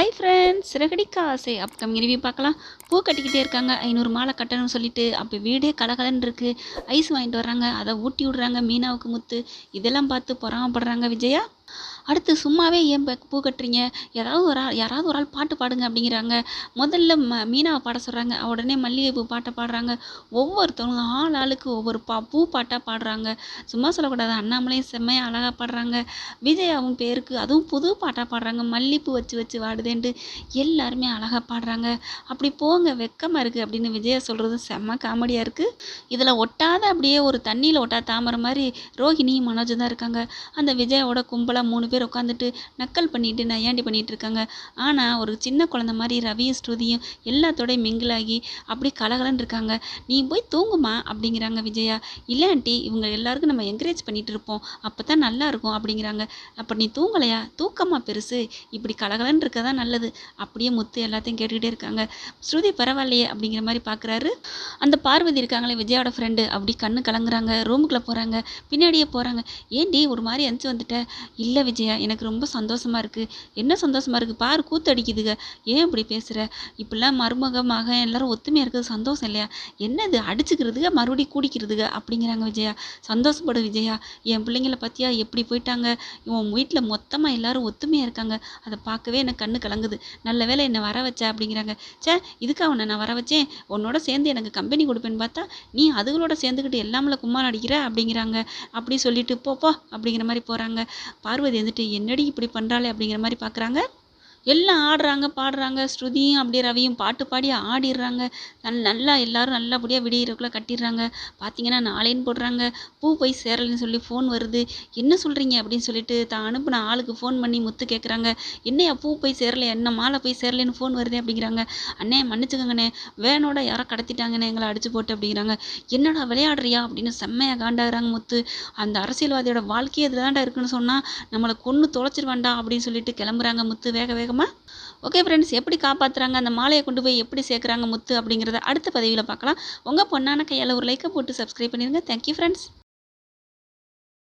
Bye, friends. Friends Siragadikka ஆசை. Upcoming review பார்க்கலாம். பூ கட்டிக்கிட்டே இருக்காங்க. ஐநூறு மாலை கட்டணும்னு சொல்லிட்டு அப்போ வீடே கலகலன்னு இருக்குது ஐஸ் வாங்கிட்டு வர்றாங்க. அதை ஊட்டி விடுறாங்க. மீனாவுக்கு முத்து. இதெல்லாம் பார்த்து பொறாமப்படுறாங்க விஜயா. அடுத்து சும்மாவே ஏன் பூ கட்டுறீங்க? ஏதாவது ஒரு ஆள் யாராவது ஒரு ஆள் பாட்டு பாடுங்க அப்படிங்கிறாங்க. முதல்ல ம மீனாவை பாட சொல்கிறாங்க உடனே மல்லிகைப்பூ பாட்டை பாடுறாங்க. ஒவ்வொருத்தவங்க ஆள் ஆளுக்கு ஒவ்வொரு பா பூ பாட்டாக பாடுறாங்க. சும்மா சொல்லக்கூடாது. அண்ணாமலையும் செம்மையாக அழகாக பாடுறாங்க. விஜயாவும் பேருக்கு அதுவும் புது பாட்டாக பாடுறாங்க. மல்லிப்பூ வச்சு வச்சு வாடுதேன்ட்டு எல்லாருமே அழகாக பாடுறாங்க. அப்படி போங்க வெக்கமாக இருக்குது அப்படின்னு விஜயா சொல்கிறது செம்ம காமெடியாக இருக்குது இதில் ஒட்டாத அப்படியே ஒரு தண்ணியில் ஒட்டா தாமரை மாதிரி ரோஹிணி மனோஜ் தான் இருக்காங்க. அந்த விஜயாவோட கும்பலாக மூணு பேர் உட்காந்துட்டு நக்கல் பண்ணிட்டு நையாண்டி பண்ணிட்டு இருக்காங்க. ஆனால் ஒரு சின்ன குழந்தை மாதிரி ரவியும் ஸ்ருதியும் எல்லாத்தோடையும் மிங்கிளாகி அப்படி கலகலன்னு இருக்காங்க. நீ போய் தூங்குமா? அப்படிங்கிறாங்க விஜயா. இல்லை ஆண்டி இவங்க எல்லாருக்கும் நம்ம என்கரேஜ் பண்ணிகிட்டு இருப்போம். அப்போ தான் நல்லா இருக்கும் அப்படிங்கிறாங்க. அப்போ நீ தூங்கலையா? தூக்கமாக பெருசு. இப்படி கலகலன்னு இருக்க தான் நல்லது. அப்படியே முத்து எல்லாத்தையும் கேட்டுக்கிட்டே இருக்காங்க. ஸ்ருதி பரவாயில்லையே அப்படிங்கிற மாதிரி பார்க்குறாரு அந்த பார்வதி இருக்காங்களே விஜயாவோட ஃப்ரெண்டு அப்படி கண்ணு கலங்குறாங்க ரூமுக்குள்ளே போகிறாங்க பின்னாடியே போகிறாங்க ஏன்டி ஒரு மாதிரி அனுப்பிச்சு வந்துட்ட? இல்லை விஜயா எனக்கு ரொம்ப சந்தோஷமாக இருக்குது என்ன சந்தோஷமாக இருக்குது பார் கூத்து அடிக்குதுங்க ஏன் இப்படி பேசுகிற இப்படிலாம் மருமக மகன் எல்லாரும் ஒத்துமையாக இருக்கிறது சந்தோஷம் இல்லையா? என்னது? அடிச்சுக்கிறதுக மறுபடியும் கூடிக்கிறதுக அப்படிங்கிறாங்க விஜயா. சந்தோஷப்படு விஜயா. என் பிள்ளைங்கள பற்றியா எப்படி போயிட்டாங்க? உன் வீட்டில் மொத்தமாக எல்லாரும் ஒத்துமையாக இருக்காங்க. அதை பார்க்கவே எனக்கு கண்ணு கலங்குது. நல்ல வேளை என்னை வர வச்ச அப்படிங்கிறாங்க. ச்சே இதுக்கா உன்னை நான் வர வச்சேன். உன்னோட சேர்ந்து எனக்கு கம்பெனி கொடுப்பேன்னு பார்த்தா நீ அதுகளோட சேர்ந்துக்கிட்டு எல்லாமல கும்மா அடிக்கிற அப்படிங்கிறாங்க. அப்படி சொல்லிட்டு போப்போ அப்படிங்கிற மாதிரி போகிறாங்க பார்வதி வந்துட்டு என்னடி இப்படி பண்ணுறாளே அப்படிங்கிற மாதிரி பார்க்குறாங்க எல்லாம் ஆடுறாங்க பாடுறாங்க. ஸ்ருதியும் அப்படியே ரவியும் பாட்டு பாடி ஆடிடுறாங்க. நல் நல்லா எல்லாரும் நல்லபடியாக விடியிறக்குள்ளே கட்டிடுறாங்க. பார்த்தீங்கன்னா நாளேன்னு போடுறாங்க. பூ போய் சேரலைன்னு சொல்லி ஃபோன் வருது. என்ன சொல்கிறீங்க அப்படின்னு சொல்லிட்டு தான் அனுப்பின ஆளுக்கு ஃபோன் பண்ணி முத்து கேட்குறாங்க என்னையா பூ போய் சேரலை என்ன மாலை போய் சேரலைன்னு ஃபோன் வருது அப்படிங்கிறாங்க. அண்ணே மன்னிச்சுக்கோங்கண்ணே. வேனோட யாரோ கடத்திட்டாங்கண்ணே எங்களை அடிச்சு போட்டு அப்படிங்கிறாங்க. என்னடா விளையாடுறியா அப்படின்னு செம்மையாக காண்டாகிறாங்க முத்து. அந்த அரசியல்வாதியோட வாழ்க்கையே இதில் தான்டா இருக்குன்னு சொன்னால் நம்மளை கொன்று தொலைச்சிருவான்டா அப்படின்னு சொல்லிட்டு கிளம்புறாங்க முத்து. வேக வேகமாக ஓகே ஃப்ரெண்ட்ஸ் எப்படி காப்பாற்றுறாங்க அந்த மாலையை கொண்டு போய் எப்படி சேர்க்குறாங்க முத்து? அப்படிங்கிறத அடுத்த பதிவில் பார்க்கலாம். உங்கள் பொண்ணான கையால் ஒரு லைக்கை போட்டு சப்ஸ்கிரைப் பண்ணிடுங்க தேங்க்யூ ஃப்ரெண்ட்ஸ்